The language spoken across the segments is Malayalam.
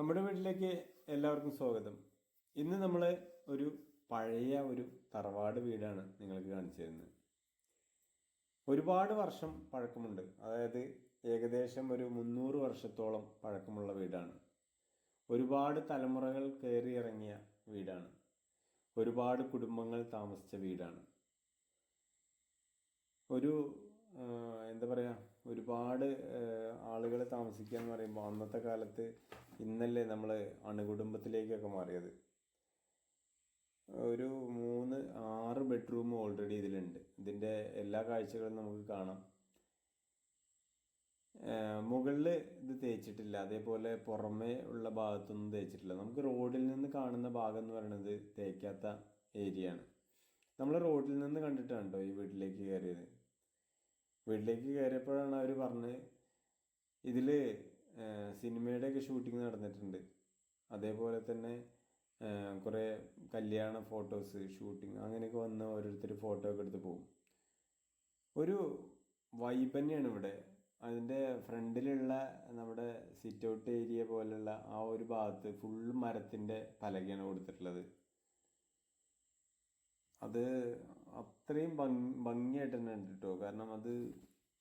നമ്മുടെ വീട്ടിലേക്ക് എല്ലാവർക്കും സ്വാഗതം. ഇന്ന് നമ്മൾ ഒരു പഴയ ഒരു തറവാട് വീടാണ് നിങ്ങൾക്ക് കാണിച്ചു തരുന്നത്. ഒരുപാട് വർഷം പഴക്കമുണ്ട്. അതായത് ഏകദേശം ഒരു മുന്നൂറ് വർഷത്തോളം പഴക്കമുള്ള വീടാണ്. ഒരുപാട് തലമുറകൾ കയറി ഇറങ്ങിയ വീടാണ്. ഒരുപാട് കുടുംബങ്ങൾ താമസിച്ച വീടാണ്. ഒരു എന്താ പറയുക ഒരുപാട് ആളുകൾ താമസിക്കുക എന്ന് പറയുമ്പോൾ അന്നത്തെ കാലത്ത് ഇന്നല്ലേ നമ്മൾ അണുകുടുംബത്തിലേക്കൊക്കെ മാറിയത്. ഒരു മൂന്ന് ആറ് ബെഡ്റൂം ഓൾറെഡി ഇതിലുണ്ട്. ഇതിന്റെ എല്ലാ കാഴ്ചകളും നമുക്ക് കാണാം. മുകളിൽ ഇത് തേച്ചിട്ടില്ല. അതേപോലെ പുറമേ ഉള്ള ഭാഗത്തൊന്നും തേച്ചിട്ടില്ല. നമുക്ക് റോഡിൽ നിന്ന് കാണുന്ന ഭാഗം എന്ന് പറയുന്നത് തേക്കാത്ത ഏരിയ ആണ് നമ്മൾ റോഡിൽ നിന്ന് കണ്ടിട്ടാണ് കേട്ടോ ഈ വീട്ടിലേക്ക് കയറിയത്. വീട്ടിലേക്ക് കയറിയപ്പോഴാണ് അവർ പറഞ്ഞത് ഇതിൽ സിനിമയുടെയൊക്കെ ഷൂട്ടിംഗ് നടന്നിട്ടുണ്ട്. അതേപോലെ തന്നെ കുറേ കല്യാണ ഫോട്ടോസ് ഷൂട്ടിംഗ് അങ്ങനെയൊക്കെ വന്ന് ഓരോരുത്തർ ഫോട്ടോ ഒക്കെ എടുത്ത് പോകും ഒരു വൈബ് തന്നെയാണ് ഇവിടെ. അതിന്റെ ഫ്രണ്ടിലുള്ള നമ്മുടെ സിറ്റ് ഔട്ട് ഏരിയ പോലുള്ള ആ ഒരു ഭാഗത്ത് ഫുൾ മരത്തിന്റെ പലകയാണ് കൊടുത്തിട്ടുള്ളത്. അത് അത്രയും ഭംഗി ഭംഗിയായിട്ട് തന്നെ കേട്ടോ കാരണം അത്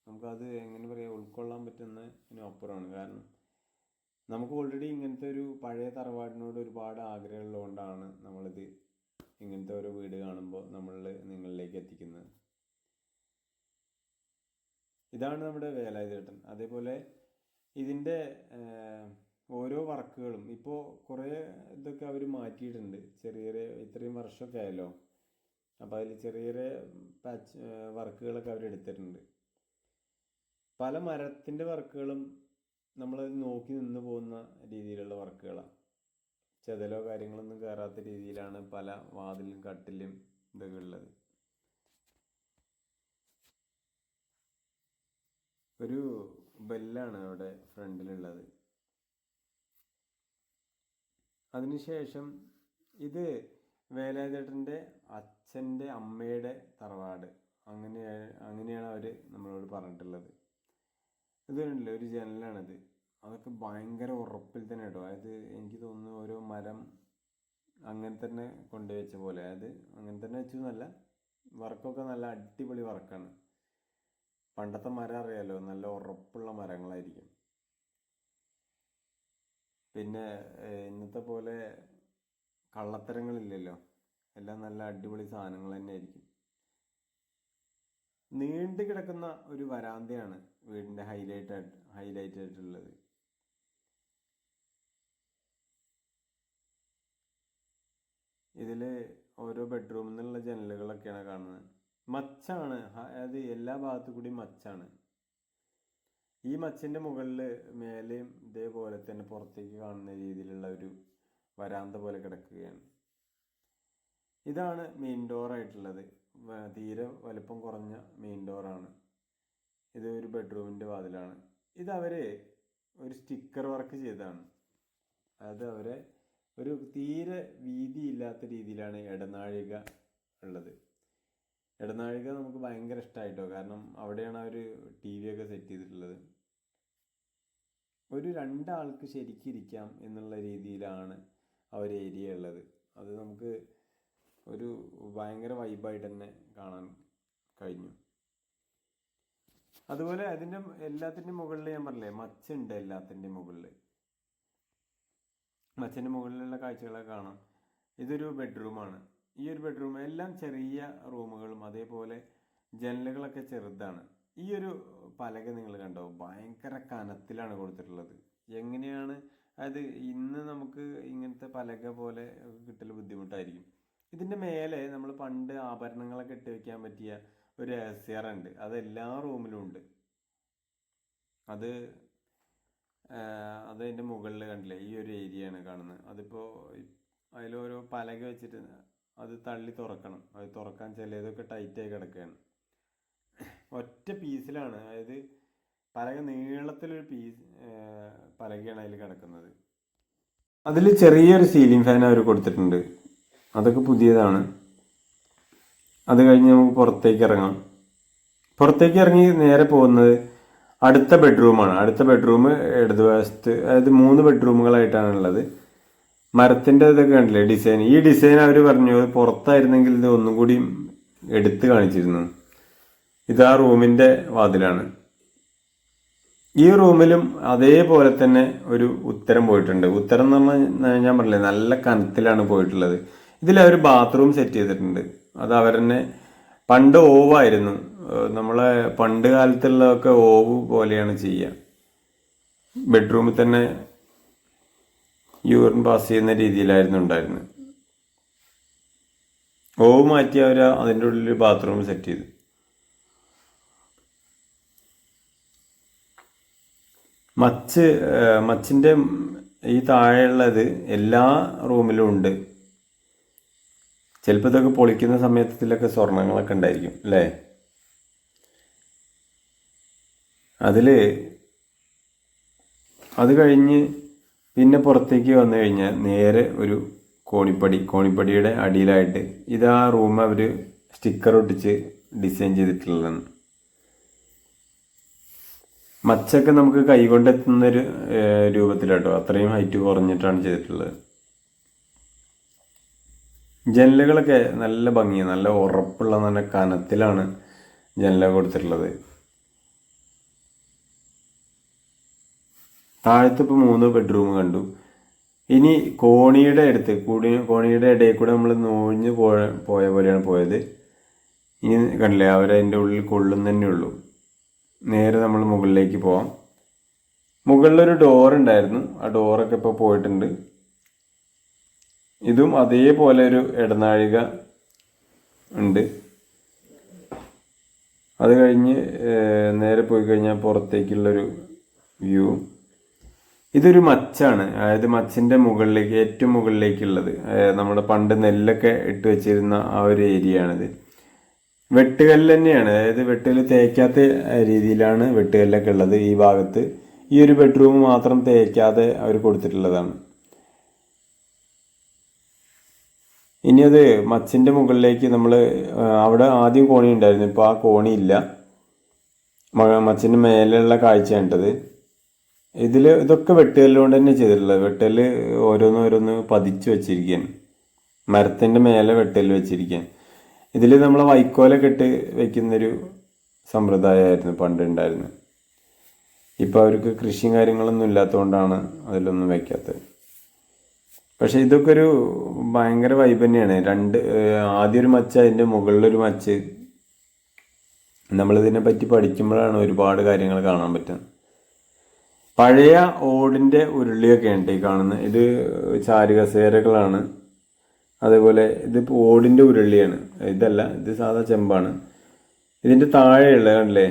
നമുക്കത് എങ്ങനെ പറയുക ഉൾക്കൊള്ളാൻ പറ്റുന്നതിനും അപ്പുറമാണ് കാരണം നമുക്ക് ഓൾറെഡി ഇങ്ങനത്തെ ഒരു പഴയ തറവാടിനോട് ഒരുപാട് ആഗ്രഹമുള്ളതുകൊണ്ടാണ് നമ്മളിത് ഇങ്ങനത്തെ ഒരു വീട് കാണുമ്പോൾ നമ്മൾ നിങ്ങളിലേക്ക് എത്തിക്കുന്നത്. ഇതാണ് നമ്മുടെ വേലായുധേട്ടൻ. അതേപോലെ ഇതിന്റെ ഓരോ വർക്കുകളും ഇപ്പോൾ കുറേ ഇതൊക്കെ അവർ മാറ്റിയിട്ടുണ്ട്. ചെറിയ ചെറിയ ഇത്രയും വർഷമൊക്കെ ആയല്ലോ. അപ്പോൾ അതിൽ ചെറിയ ചെറിയ പാച്ച് വർക്കുകളൊക്കെ അവർ എടുത്തിട്ടുണ്ട്. പല മരത്തിന്റെ വർക്കുകളും നമ്മൾ നോക്കി നിന്ന് പോകുന്ന രീതിയിലുള്ള വർക്കുകളാണ് ചെതലോ കാര്യങ്ങളൊന്നും കയറാത്ത രീതിയിലാണ് പല വാതിലും കട്ടിലും ഇതൊക്കെ ഉള്ളത്. ഒരു ബെല്ലാണ് അവിടെ ഫ്രണ്ടിലുള്ളത്. അതിനുശേഷം ഇത് വേലായുധേട്ടന്റെ അച്ഛന്റെ അമ്മയുടെ തറവാട്. അങ്ങനെ അങ്ങനെയാണ് അവർ നമ്മളോട് പറഞ്ഞിട്ടുള്ളത്. ഇത് ഒരു ജനലാണത്. അതൊക്കെ ഭയങ്കര ഉറപ്പിൽ തന്നെ കേട്ടോ അതായത് എനിക്ക് തോന്നുന്നു ഓരോ മരം അങ്ങനെ തന്നെ കൊണ്ടുപോയി വെച്ച പോലെ. അതായത് അങ്ങനെ തന്നെ വെച്ചു എന്നല്ല വർക്കൊക്കെ നല്ല അടിപൊളി വർക്കാണ്. പണ്ടത്തെ മരം അറിയാലോ നല്ല ഉറപ്പുള്ള മരങ്ങളായിരിക്കും. പിന്നെ ഇന്നത്തെ പോലെ കള്ളത്തരങ്ങളില്ലല്ലോ. എല്ലാം നല്ല അടിപൊളി സാധനങ്ങൾ തന്നെ ആയിരിക്കും നീണ്ടു കിടക്കുന്ന ഒരു വരാന്തയാണ് വീടിന്റെ ഹൈലൈറ്റ് ആയിട്ട് ഹൈലൈറ്റ് ആയിട്ടുള്ളത്. ഇതിൽ ഓരോ ബെഡ്റൂമിൽ നിന്നുള്ള ജനലുകളൊക്കെയാണ് കാണുന്നത്. മച്ചാണ് അതായത് എല്ലാ ഭാഗത്തു കൂടി മച്ചാണ്. ഈ മച്ചിന്റെ മുകളിൽ മേലെയും ഇതേപോലെ തന്നെ പുറത്തേക്ക് കാണുന്ന രീതിയിലുള്ള ഒരു വരാന്ത പോലെ കിടക്കുകയാണ്. ഇതാണ് മെയിൻ ഡോർ ആയിട്ടുള്ളത്. തീരെ വലിപ്പം കുറഞ്ഞ മെയിൻ ഡോറാണ് ഇത് ഒരു ബെഡ്റൂമിന്റെ വാതിലാണ്. ഇത് അവർ ഒരു സ്റ്റിക്കർ വർക്ക് ചെയ്തതാണ്. അത് അവരെ ഒരു തീരെ വീതിയില്ലാത്ത രീതിയിലാണ് ഇടനാഴിക ഉള്ളത്. ഇടനാഴിക നമുക്ക് ഭയങ്കര ഇഷ്ടമായിട്ടോ കാരണം അവിടെയാണ് അവർ ടി വി ഒക്കെ സെറ്റ് ചെയ്തിട്ടുള്ളത്. ഒരു രണ്ടാൾക്ക് ശരിക്കിരിക്കാം എന്നുള്ള രീതിയിലാണ് അവർ ഏരിയ ഉള്ളത്. അത് നമുക്ക് ഒരു ഭയങ്കര വൈബായിട്ട് തന്നെ കാണാൻ കഴിഞ്ഞു. അതുപോലെ അതിന്റെ എല്ലാത്തിന്റെ മുകളിൽ ഞാൻ പറഞ്ഞില്ലേ മച്ചുണ്ട് എല്ലാത്തിന്റെ മുകളിൽ മച്ചിന്റെ മുകളിലുള്ള കാഴ്ചകളൊക്കെ കാണാം. ഇതൊരു ബെഡ്റൂമാണ്. ഈ ഒരു ബെഡ്റൂം എല്ലാം ചെറിയ റൂമുകളും അതേപോലെ ജനലുകളൊക്കെ ചെറുതാണ്. ഈ ഒരു പലക നിങ്ങൾ കണ്ടോ? ഭയങ്കര കനത്തിലാണ് കൊടുത്തിട്ടുള്ളത്. എങ്ങനെയാണ്? അതായത് ഇന്ന് നമുക്ക് ഇങ്ങനത്തെ പലക പോലെ കിട്ടൽ ബുദ്ധിമുട്ടായിരിക്കും. ഇതിന്റെ മേലെ നമ്മൾ പണ്ട് ആഭരണങ്ങളൊക്കെ ഇട്ട് വെക്കാൻ പറ്റിയ ഒരു ഉണ്ട്. അത് എല്ലാ റൂമിലും ഉണ്ട്. അത് അത് അതിന്റെ മുകളിൽ കണ്ടില്ലേ? ഈ ഒരു ഏരിയ ആണ് കാണുന്നത് അതിപ്പോൾ അതിലോരോ പലക വെച്ചിട്ട് അത് തള്ളി തുറക്കണം. അത് തുറക്കാൻ ചിലതൊക്കെ ടൈറ്റായി കിടക്കുകയാണ് ഒറ്റ പീസിലാണ്. അതായത് പലക നീളത്തിലൊരു പീസ് പലകയാണ് അതിൽ കിടക്കുന്നത്. അതിൽ ചെറിയൊരു സീലിംഗ് ഫാൻ അവർ കൊടുത്തിട്ടുണ്ട്. അതൊക്കെ പുതിയതാണ്. അത് കഴിഞ്ഞ് നമുക്ക് പുറത്തേക്ക് ഇറങ്ങാം. പുറത്തേക്ക് ഇറങ്ങി നേരെ പോകുന്നത് അടുത്ത ബെഡ്റൂമാണ്. അടുത്ത ബെഡ്റൂം ഇടതുവശത്ത് അതായത് മൂന്ന് ബെഡ്റൂമുകളായിട്ടാണ് ഉള്ളത് മരത്തിന്റെ ഇതൊക്കെ കണ്ടില്ലേ? ഡിസൈൻ. ഈ ഡിസൈൻ അവർ പറഞ്ഞു പുറത്തായിരുന്നെങ്കിൽ ഇത് ഒന്നും കൂടി എടുത്ത് കാണിച്ചിരുന്നു. ഇത് ആ റൂമിന്റെ വാതിലാണ്. ഈ റൂമിലും അതേപോലെ തന്നെ ഒരു ഉത്തരം പോയിട്ടുണ്ട്. ഉത്തരം എന്ന് പറഞ്ഞാൽ ഞാൻ പറഞ്ഞില്ലേ നല്ല കനത്തിലാണ് പോയിട്ടുള്ളത്. ഇതിൽ അവർ ബാത്റൂം സെറ്റ് ചെയ്തിട്ടുണ്ട്. അത് അവരെന്നെ പണ്ട് ഓവായിരുന്നു. നമ്മളെ പണ്ട് കാലത്തുള്ളതൊക്കെ ഓവ് പോലെയാണ് ചെയ്യുക ബെഡ്റൂമിൽ തന്നെ യൂറിൻ പാസ് ചെയ്യുന്ന രീതിയിലായിരുന്നു ഉണ്ടായിരുന്നത്. ഓവ് മാറ്റി അവർ അതിന്റെ ഉള്ളിൽ ബാത്റൂം സെറ്റ് ചെയ്തു. മച്ച് മച്ചിന്റെ ഈ താഴെയുള്ളത് എല്ലാ റൂമിലും ഉണ്ട്. ചിലപ്പോൾ ഇതൊക്കെ പൊളിക്കുന്ന സമയത്തിലൊക്കെ സ്വർണങ്ങളൊക്കെ ഉണ്ടായിരിക്കും അല്ലേ? അതിൽ അത് കഴിഞ്ഞ് പിന്നെ പുറത്തേക്ക് വന്നു കഴിഞ്ഞാൽ നേരെ ഒരു കോണിപ്പടി കോണിപ്പടിയുടെ അടിയിലായിട്ട് ഇത് ആ റൂം അവർ സ്റ്റിക്കർ ഒട്ടിച്ച് ഡിസൈൻ ചെയ്തിട്ടുള്ളതാണ്. മച്ചൊക്കെ നമുക്ക് കൈകൊണ്ടെത്തുന്ന ഒരു രൂപത്തിലാട്ടോ. അത്രയും ഹൈറ്റ് കുറഞ്ഞിട്ടാണ് ചെയ്തിട്ടുള്ളത്. ജനലുകളൊക്കെ നല്ല ഭംഗിയാണ് നല്ല ഉറപ്പുള്ള നല്ല കനത്തിലാണ് ജനല കൊടുത്തിട്ടുള്ളത്. താഴത്ത് ഇപ്പോൾ മൂന്ന് ബെഡ്റൂം കണ്ടു. ഇനി കോണിയുടെ അടുത്ത് കൂടി കോണിയുടെ ഇടയിൽ കൂടെ നമ്മൾ നോഞ്ഞ് പോയ പോയ പോലെയാണ് പോയത്. ഇനി കണ്ടില്ലേ അവരതിന്റെ ഉള്ളിൽ കൊള്ളും തന്നെ ഉള്ളൂ. നേരെ നമ്മൾ മുകളിലേക്ക് പോവാം. മുകളിലൊരു ഡോർ ഉണ്ടായിരുന്നു. ആ ഡോറൊക്കെ ഇപ്പോൾ പോയിട്ടുണ്ട്. ഇതും അതേപോലെ ഒരു ഇടനാഴിക ഉണ്ട്. അത് കഴിഞ്ഞ് നേരെ പോയി കഴിഞ്ഞാൽ പുറത്തേക്കുള്ളൊരു വ്യൂ. ഇതൊരു മച്ചാണ്. അതായത് മച്ചിന്റെ മുകളിലേക്ക് ഏറ്റവും മുകളിലേക്കുള്ളത്. നമ്മുടെ പണ്ട് നെല്ലൊക്കെ ഇട്ട് വെച്ചിരുന്ന ആ ഒരു ഏരിയ ആണിത് വെട്ടുകല്ല് തന്നെയാണ്. അതായത് വെട്ടുകല്ല് തേക്കാത്ത രീതിയിലാണ് വെട്ടുകല്ലൊക്കെ ഉള്ളത് ഈ ഭാഗത്ത്. ഈ ഒരു ബെഡ്റൂം മാത്രം തേക്കാതെ അവർ കൊടുത്തിട്ടുള്ളതാണ്. ഇനി അത് മച്ചിന്റെ മുകളിലേക്ക് നമ്മൾ അവിടെ ആദ്യം കോണി ഉണ്ടായിരുന്നു. ഇപ്പോൾ ആ കോണി ഇല്ല. മച്ചിന്റെ മേലെയുള്ള കാഴ്ചയാണിട്ടത്. ഇതിൽ ഇതൊക്കെ വെട്ടുകല്ലുകൊണ്ട് തന്നെ ചെയ്തിട്ടുള്ളത്. വെട്ടൽ ഓരോന്ന് ഓരോന്ന് പതിച്ച് വെച്ചിരിക്കാൻ മരത്തിന്റെ മേലെ വെട്ടൽ വെച്ചിരിക്കുകയാണ്. ഇതിൽ നമ്മൾ വൈക്കോലൊക്കെ ഇട്ട് വെക്കുന്നൊരു സമ്പ്രദായമായിരുന്നു പണ്ടുണ്ടായിരുന്നു ഇപ്പോൾ അവർക്ക് കൃഷിയും കാര്യങ്ങളൊന്നും ഇല്ലാത്തതുകൊണ്ടാണ് അതിലൊന്നും വെക്കാത്തത്. പക്ഷെ ഇതൊക്കെ ഒരു ഭയങ്കര വൈബ് തന്നെയാണ്. രണ്ട് ആദ്യം ഒരു മച്ച് അതിന്റെ മുകളിലൊരു മച്ച് നമ്മളിതിനെ പറ്റി പഠിക്കുമ്പോഴാണ് ഒരുപാട് കാര്യങ്ങൾ കാണാൻ പറ്റുന്നത്. പഴയ ഓടിന്റെ ഉരുളിയൊക്കെ ഉണ്ട് ഈ കാണുന്നത് ഇത് ചാരുകസേരകളാണ്. അതേപോലെ ഇത് ഓടിന്റെ ഉരുളിയാണ്. ഇതല്ല ഇത് സാധാ ചെമ്പാണ്. ഇതിന്റെ താഴെയുള്ള കണ്ടില്ലേ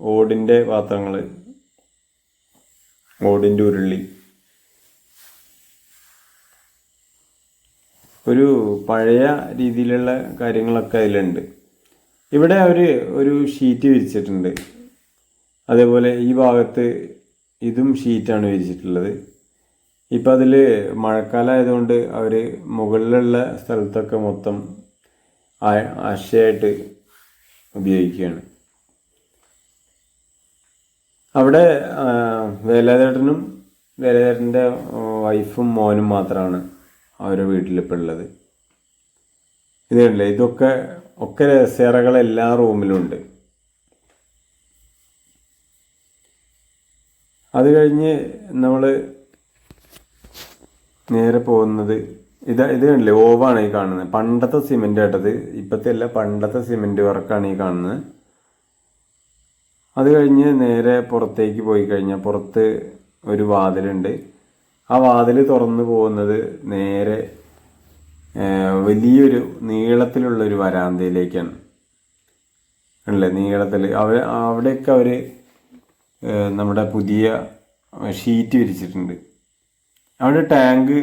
ഓടിന്റെ പാത്രങ്ങൾ ഓടിന്റെ ഉരുളി. ഒരു പഴയ രീതിയിലുള്ള കാര്യങ്ങളൊക്കെ അതിലുണ്ട്. ഇവിടെ അവർ ഒരു ഷീറ്റ് വിരിച്ചിട്ടുണ്ട്. അതേപോലെ ഈ ഭാഗത്ത് ഇതും ഷീറ്റാണ് വിരിച്ചിട്ടുള്ളത്. ഇപ്പം അതിൽ മഴക്കാലമായതുകൊണ്ട് അവർ മുകളിലുള്ള സ്ഥലത്തൊക്കെ മൊത്തം അശയായിട്ട് ഉപയോഗിക്കുകയാണ്. അവിടെ ആ, വേലാതേട്ടനും വേലാതേട്ടന്റെ വൈഫും മോനും മാത്രമാണ് അവരുടെ വീട്ടിലിപ്പോൾ ഉള്ളത്. ഇത് കണ്ടില്ലേ? ഇതൊക്കെ ഒക്കെ രസേറകൾ എല്ലാ റൂമിലുണ്ട്. അത് കഴിഞ്ഞ് നമ്മൾ നേരെ പോകുന്നത് ഇത് ഇത് കണ്ടില്ലേ? ഓവാണ് ഈ കാണുന്നത്. പണ്ടത്തെ സിമെന്റ് ആയിട്ടത് ഇപ്പോഴത്തെ അല്ല പണ്ടത്തെ സിമെന്റ് വർക്കാണ് ഈ കാണുന്നത്. അത് കഴിഞ്ഞ് നേരെ പുറത്തേക്ക് പോയി കഴിഞ്ഞാൽ പുറത്ത് ഒരു വാതിലുണ്ട്. ആ വാതിൽ തുറന്നു പോകുന്നത് നേരെ വലിയൊരു നീളത്തിലുള്ള ഒരു വരാന്തയിലേക്കാണ്. അല്ലേ? നീളത്തിൽ അവർ അവിടെയൊക്കെ അവർ നമ്മുടെ പുതിയ ഷീറ്റ് വിരിച്ചിട്ടുണ്ട്. അവിടെ ടാങ്ക്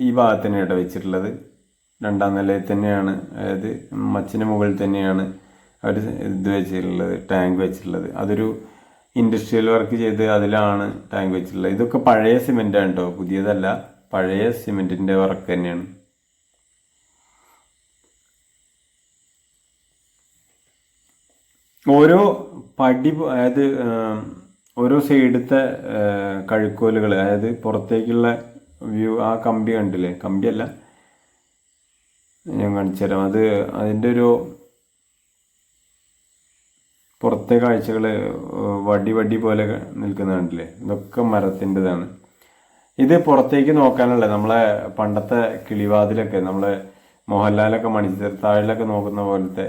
ഈ ഭാഗത്ത് തന്നെയാണ് വെച്ചിട്ടുള്ളത്. രണ്ടാം നിലയിൽ തന്നെയാണ്. അതായത് മച്ചിന് മുകളിൽ തന്നെയാണ് അവർ ഇത് വെച്ചിട്ടുള്ളത് ടാങ്ക് വെച്ചിട്ടുള്ളത്. അതൊരു ഇൻഡസ്ട്രിയൽ വർക്ക് ചെയ്ത് അതിലാണ് ടാങ്ക് വെച്ചിട്ടുള്ളത് ഇതൊക്കെ പഴയ സിമെന്റാണ് കേട്ടോ പുതിയതല്ല പഴയ സിമെന്റിന്റെ വർക്ക് തന്നെയാണ്. ഓരോ പടി അതായത് ഓരോ സൈഡത്തെ കഴുക്കോലുകൾ അതായത് പുറത്തേക്കുള്ള വ്യൂ ആ കമ്പി കണ്ടില്ലേ? കമ്പിയല്ല? ഞാൻ കാണിച്ചു തരാം അത് അതിന്റെ ഒരു പുറത്തെ കാഴ്ചകൾ വടി വടി പോലെ നിൽക്കുന്ന കണ്ടില്ലേ? ഇതൊക്കെ മരത്തിന്റെതാണ്. ഇത് പുറത്തേക്ക് നോക്കാനുള്ള നമ്മളെ പണ്ടത്തെ കിളിവാതിലൊക്കെ നമ്മളെ മോഹൻലാലൊക്കെ മണിച്ചിത്രത്താഴിലൊക്കെ നോക്കുന്ന പോലത്തെ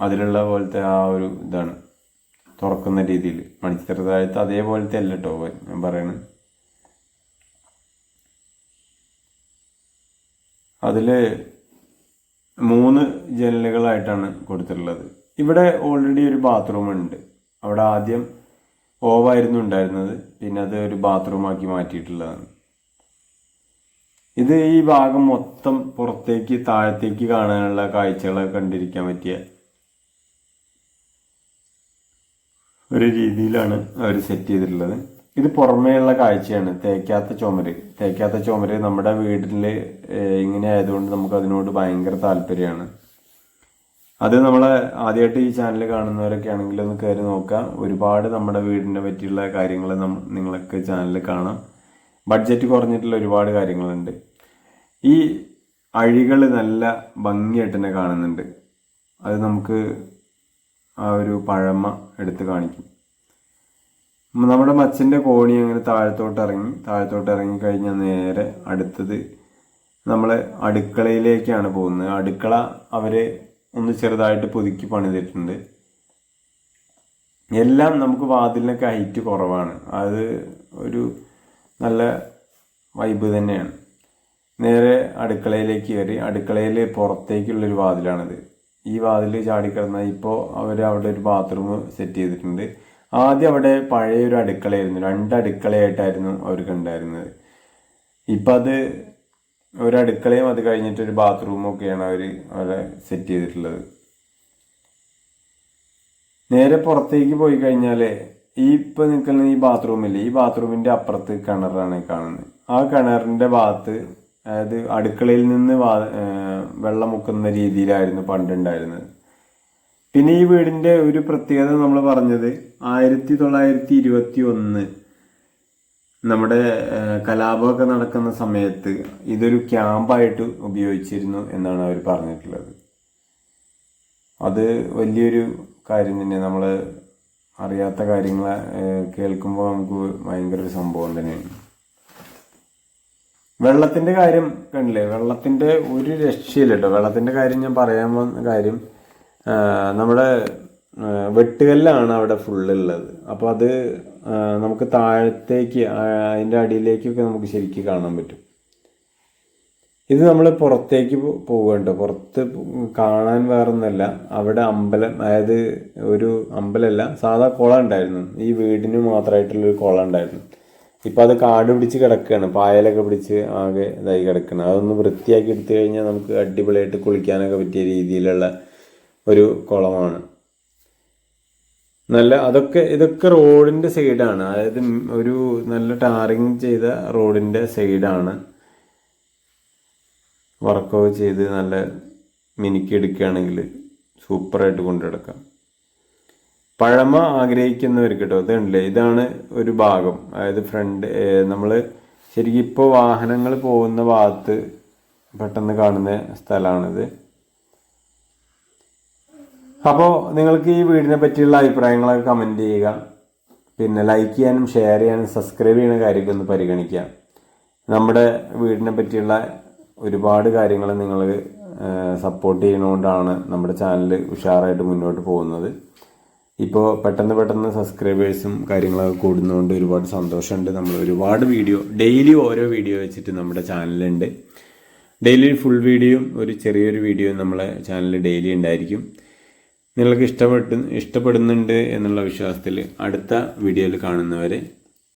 അതിലുള്ള പോലത്തെ ആ ഒരു ഇതാണ്. തുറക്കുന്ന രീതിയിൽ മണിച്ചിത്രത്താഴത്ത് അതേപോലത്തെ അല്ല കേട്ടോ ഞാൻ പറയണത് അതിൽ മൂന്ന് ജനലുകളായിട്ടാണ് കൊടുത്തിട്ടുള്ളത്. ഇവിടെ ഓൾറെഡി ഒരു ബാത്റൂം ഉണ്ട്. അവിടെ ആദ്യം ഓവായിരുന്നു ഉണ്ടായിരുന്നത്. പിന്നെ അത് ഒരു ബാത്റൂമാക്കി മാറ്റിയിട്ടുള്ളതാണ്. ഇത് ഈ ഭാഗം മൊത്തം പുറത്തേക്ക് താഴത്തേക്ക് കാണാനുള്ള കാഴ്ചകളൊക്കെ കണ്ടിരിക്കാൻ പറ്റിയ ഒരു രീതിയിലാണ് അവർ സെറ്റ് ചെയ്തിട്ടുള്ളത്. ഇത് പുറമേയുള്ള കാഴ്ചയാണ്. തേക്കാത്ത ചുമര്. തേക്കാത്ത ചുമര് നമ്മുടെ വീട്ടിൽ ഇങ്ങനെ ആയതുകൊണ്ട് നമുക്ക് അതിനോട് ഭയങ്കര താല്പര്യമാണ്. അത് നമ്മളെ ആദ്യമായിട്ട് ഈ ചാനൽ കാണുന്നവരൊക്കെ ആണെങ്കിൽ ഒന്ന് കയറി നോക്കാം. ഒരുപാട് നമ്മുടെ വീടിനെ പറ്റിയുള്ള കാര്യങ്ങൾ നിങ്ങൾക്ക് ചാനലിൽ കാണാം. ബഡ്ജറ്റ് കുറഞ്ഞിട്ടുള്ള ഒരുപാട് കാര്യങ്ങളുണ്ട്. ഈ അഴികൾ നല്ല ഭംഗിയായിട്ട് തന്നെ കാണുന്നുണ്ട്. അത് നമുക്ക് ആ ഒരു പഴമ എടുത്ത് കാണിക്കും. നമ്മുടെ മച്ചിന്റെ കോണി അങ്ങനെ താഴത്തോട്ട് ഇറങ്ങി താഴത്തോട്ട് ഇറങ്ങി കഴിഞ്ഞാൽ നേരെ അടുത്തത് നമ്മൾ അടുക്കളയിലേക്കാണ് പോകുന്നത്. അടുക്കള അവർ ഒന്ന് ചെറുതായിട്ട് പുതുക്കി പണിതിട്ടുണ്ട്. എല്ലാം നമുക്ക് വാതിലിനൊക്കെ ഹൈറ്റ് കുറവാണ്. അത് ഒരു നല്ല വൈബ് തന്നെയാണ്. നേരെ അടുക്കളയിലേക്ക് കയറി അടുക്കളയിൽ പുറത്തേക്കുള്ളൊരു വാതിലാണിത്. ഈ വാതിൽ ചാടിക്കിടന്ന ഇപ്പോൾ അവർ അവിടെ ഒരു ബാത്റൂം സെറ്റ് ചെയ്തിട്ടുണ്ട്. ആദ്യം അവിടെ പഴയൊരു അടുക്കളയായിരുന്നു. രണ്ട് അടുക്കളയായിട്ടായിരുന്നു അവർക്ക് ഉണ്ടായിരുന്നത്. ഇപ്പം അത് ഒരു അടുക്കളയും അത് കഴിഞ്ഞിട്ട് ഒരു ബാത്റൂമും ഒക്കെയാണ് അവർ അവിടെ സെറ്റ് ചെയ്തിട്ടുള്ളത്. നേരെ പുറത്തേക്ക് പോയി കഴിഞ്ഞാൽ ഈ ഇപ്പം നിൽക്കുന്ന ഈ ബാത്റൂമില്ലേ ഈ ബാത്റൂമിന്റെ അപ്പുറത്ത് കിണറാണ് കാണുന്നത്. ആ കിണറിന്റെ ഭാഗത്ത് അതായത് അടുക്കളയിൽ നിന്ന് വെള്ളം മുക്കുന്ന രീതിയിലായിരുന്നു പണ്ടുണ്ടായിരുന്നത്. പിന്നെ ഈ വീടിന്റെ ഒരു പ്രത്യേകത നമ്മൾ പറഞ്ഞത് ആയിരത്തി തൊള്ളായിരത്തി ഇരുപത്തി ഒന്ന് നമ്മുടെ കലാപമൊക്കെ നടക്കുന്ന സമയത്ത് ഇതൊരു ക്യാമ്പായിട്ട് ഉപയോഗിച്ചിരുന്നു എന്നാണ് അവർ പറഞ്ഞിട്ടുള്ളത്. അത് വലിയൊരു കാര്യം തന്നെ. നമ്മൾ അറിയാത്ത കാര്യങ്ങൾ കേൾക്കുമ്പോൾ നമുക്ക് ഭയങ്കര ഒരു സംഭവം തന്നെയാണ്. വെള്ളത്തിന്റെ കാര്യം കണ്ടില്ലേ? വെള്ളത്തിന്റെ ഒരു രക്ഷയില്ല കേട്ടോ. വെള്ളത്തിന്റെ കാര്യം ഞാൻ പറയാൻ വന്ന കാര്യം നമ്മുടെ വെട്ടുകല്ലാണ് അവിടെ ഫുള്ളുള്ളത്. അപ്പോൾ അത് നമുക്ക് താഴത്തേക്ക് അതിന്റെ അടിയിലേക്കൊക്കെ നമുക്ക് ശരിക്കും കാണാൻ പറ്റും. ഇത് നമ്മൾ പുറത്തേക്ക് പോവുകയുണ്ട്. പുറത്ത് കാണാൻ വേറൊന്നല്ല. അവിടെ അമ്പലം അതായത് ഒരു അമ്പലമല്ല സാധാ കുളം ഉണ്ടായിരുന്നു. ഈ വീടിന് മാത്രമായിട്ടുള്ളൊരു കുളം ഉണ്ടായിരുന്നു. ഇപ്പം അത് കാട് പിടിച്ച് കിടക്കുകയാണ്. പായലൊക്കെ പിടിച്ച് ആകെ ഇതായി കിടക്കണം അതൊന്ന് വൃത്തിയാക്കി എടുത്തു കഴിഞ്ഞാൽ നമുക്ക് അടിപൊളിയായിട്ട് കുളിക്കാനൊക്കെ പറ്റിയ രീതിയിലുള്ള ഒരു കുളമാണ്. നല്ല അതൊക്കെ ഇതൊക്കെ റോഡിന്റെ സൈഡാണ്. അതായത് ഒരു നല്ല ടാറിങ് ചെയ്ത റോഡിന്റെ സൈഡാണ്. വർക്കൗട്ട് ചെയ്ത് നല്ല മിനുക്കി എടുക്കുകയാണെങ്കിൽ സൂപ്പറായിട്ട് കൊണ്ടുനടക്കാം. പഴമ ആഗ്രഹിക്കുന്നവർക്ക് കേട്ടോ അതുണ്ടല്ലേ ഇതാണ് ഒരു ഭാഗം. അതായത് ഫ്രണ്ട് നമ്മൾ ശരിക്കും ഇപ്പോൾ വാഹനങ്ങൾ പോകുന്ന ഭാഗത്ത് പെട്ടെന്ന് കാണുന്ന സ്ഥലമാണിത്. അപ്പോൾ നിങ്ങൾക്ക് ഈ വീടിനെ പറ്റിയുള്ള അഭിപ്രായങ്ങളൊക്കെ കമന്റ് ചെയ്യുക. പിന്നെ ലൈക്ക് ചെയ്യാനും ഷെയർ ചെയ്യാനും സബ്സ്ക്രൈബ് ചെയ്യുന്ന കാര്യമൊക്കെ ഒന്ന് പരിഗണിക്കുക. നമ്മുടെ വീടിനെ പറ്റിയുള്ള ഒരുപാട് കാര്യങ്ങൾ നിങ്ങൾ സപ്പോർട്ട് ചെയ്യുന്നതുകൊണ്ടാണ് നമ്മുടെ ചാനൽ ഉഷാറായിട്ട് മുന്നോട്ട് പോകുന്നത്. ഇപ്പോൾ പെട്ടെന്ന് പെട്ടെന്ന് സബ്സ്ക്രൈബേഴ്സും കാര്യങ്ങളൊക്കെ കൂടുന്നതുകൊണ്ട് ഒരുപാട് സന്തോഷമുണ്ട്. നമ്മൾ ഒരുപാട് വീഡിയോ ഡെയിലി ഓരോ വീഡിയോ വെച്ചിട്ട് നമ്മുടെ ചാനലുണ്ട് ഡെയിലി ഫുൾ വീഡിയോയും ഒരു ചെറിയൊരു വീഡിയോയും നമ്മളെ ചാനലിൽ ഡെയിലി ഉണ്ടായിരിക്കും. നിങ്ങൾക്ക് ഇഷ്ടപ്പെട്ട് ഇഷ്ടപ്പെടുന്നുണ്ട് എന്നുള്ള വിശ്വാസത്തിൽ അടുത്ത വീഡിയോയിൽ കാണുന്നവരെ